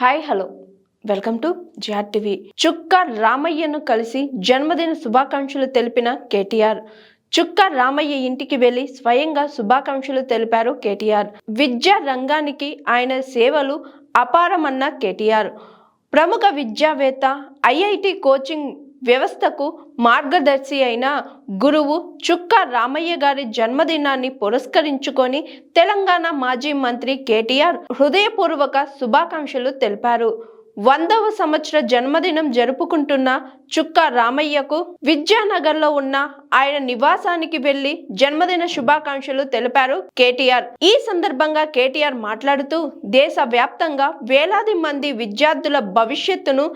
Hi hello welcome to G R Chukka రామయ్యను కలిసి జన్మదిన శుభాకాంక్షలు తెలిపిన కేటీఆర్ చుక్క రామయ్య ఇంటికి వెళ్ళి స్వయంగా శుభాకాంక్షలు తెలిపారు కేటీఆర్ విద్యా రంగానికి ఆయన సేవలు అపారమన్న కేటీఆర్ ప్రముఖ విద్యావేత్త ఐఐటి కోచింగ్ వ్యవస్థకు మార్గదర్శి అయిన గురువు చుక్క రామయ్య గారి జన్మదినాన్ని పురస్కరించుకొని తెలంగాణ మాజీ మంత్రి కేటీఆర్ హృదయపూర్వక శుభాకాంక్షలు తెలిపారు. వందవ సంవత్సర జన్మదినం జరుపుకుంటున్న చుక్క రామయ్యకు విద్యానగర్లో ఉన్న ఆయన నివాసానికి వెళ్ళి జన్మదిన శుభాకాంక్షలు తెలిపారు కేటీఆర్. ఈ సందర్భంగా కేటీఆర్ మాట్లాడుతూ దేశ వ్యాప్తంగా వేలాది మంది విద్యార్థుల భవిష్యత్తును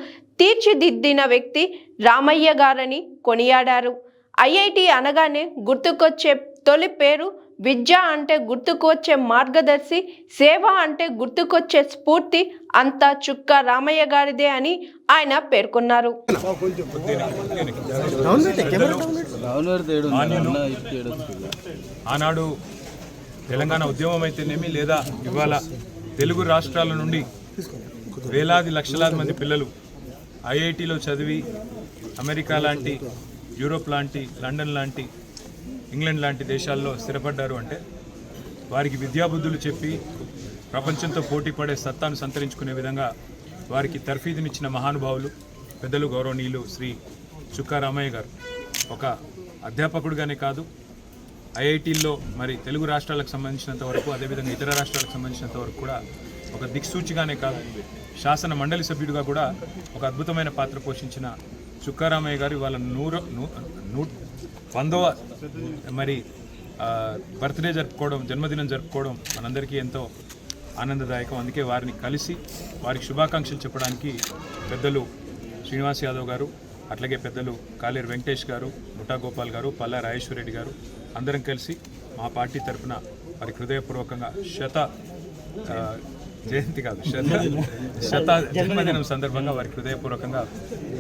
తీర్చిదిద్దిన వ్యక్తి రామయ్య గారని కొనియాడారు. ఐఐటి అనగానే గుర్తుకొచ్చే తొలి పేరు విద్య అంటే గుర్తుకొచ్చే మార్గదర్శి సేవ అంటే గుర్తుకొచ్చే స్ఫూర్తి అంతా చుక్క రామయ్య గారిదే అని ఆయన పేర్కొన్నారు. ఆనాడు తెలంగాణ ఉద్యమం అయితేనేమి లేదా ఇవాళ తెలుగు రాష్ట్రాల నుండి వేలాది లక్షలాది మంది పిల్లలు ఐఐటిలో చదివి అమెరికా లాంటి యూరోప్ లాంటి లండన్ లాంటి ఇంగ్లాండ్ లాంటి దేశాల్లో స్థిరపడ్డారు అంటే వారికి విద్యాబుద్ధులు చెప్పి ప్రపంచంతో పోటీ పడే సత్తాను సంతరించుకునే విధంగా వారికి తర్ఫీదునిచ్చిన మహానుభావులు పెద్దలు గౌరవనీయులు శ్రీ చుక్కారామయ్య గారు. ఒక అధ్యాపకుడిగానే కాదు ఐఐటీల్లో మరి తెలుగు రాష్ట్రాలకు సంబంధించినంత వరకు అదేవిధంగా ఇతర రాష్ట్రాలకు సంబంధించినంత వరకు కూడా ఒక దిక్సూచిగానే కాదు శాసన మండలి సభ్యుడిగా కూడా ఒక అద్భుతమైన పాత్ర పోషించిన చుక్కారామయ్య గారు వాళ్ళ నూరు నూ నూ వందవ మరి బర్త్డే జరుపుకోవడం జన్మదినం జరుపుకోవడం మనందరికీ ఎంతో ఆనందదాయకం. అందుకే వారిని కలిసి వారికి శుభాకాంక్షలు చెప్పడానికి పెద్దలు శ్రీనివాస్ యాదవ్ గారు అట్లాగే పెద్దలు కాలేరు వెంకటేష్ గారు ముఠా గోపాల్ గారు పల్లా రాజేశ్వరరెడ్డి గారు అందరం కలిసి మా పార్టీ తరఫున వారికి హృదయపూర్వకంగా శత జయంతి కాదు శత శత జన్మదినం సందర్భంగా వారికి హృదయపూర్వకంగా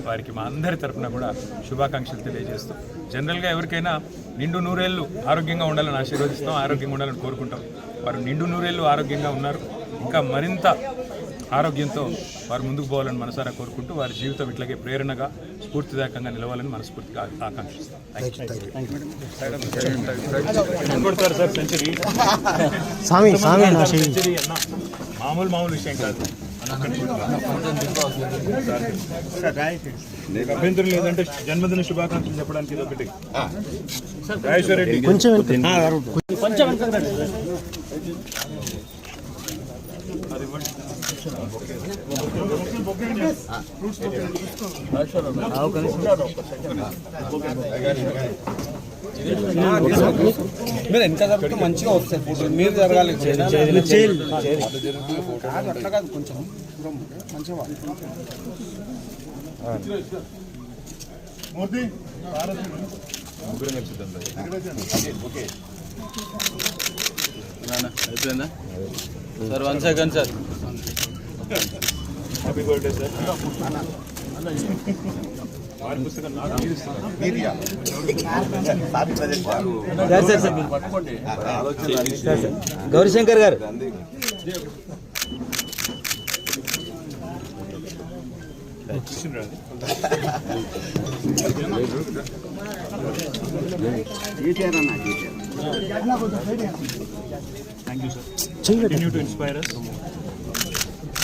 వారికి మా అందరి తరఫున కూడా శుభాకాంక్షలు తెలియజేస్తాం జనరల్గా ఎవరికైనా నిండు నూరేళ్ళు ఆరోగ్యంగా ఉండాలని ఆశీర్వదిస్తాం ఆరోగ్యంగా ఉండాలని కోరుకుంటాం వారు నిండు నూరేళ్ళు ఆరోగ్యంగా ఉన్నారు ఇంకా మరింత ఆరోగ్యంతో వారు ముందుకు పోవాలని మనసారా కోరుకుంటూ వారి జీవితం ఇట్లాగే ప్రేరణగా స్ఫూర్తిదాయకంగా నిలవాలని మనస్ఫూర్తిగా ఆకాంక్షిస్తాం స్వామి స్వామి మామూలు మామూలు విషయం కాదు. అభ్యంతరం లేదంటే జన్మదిన శుభాకాంక్షలు చెప్పడానికి ఒకటి. రాజేశ్వర రెడ్డి కొంచెం ఆ, అరుణ్. మీరు ఎంత జరిగితే మంచిగా వస్తాయి ఫోటో మీరు జరగాలి. అట్లా కాదు కొంచెం అయిపోయిందా sir one second sir happy birthday sir Gowrishankar garu sir. Continue to inspire us.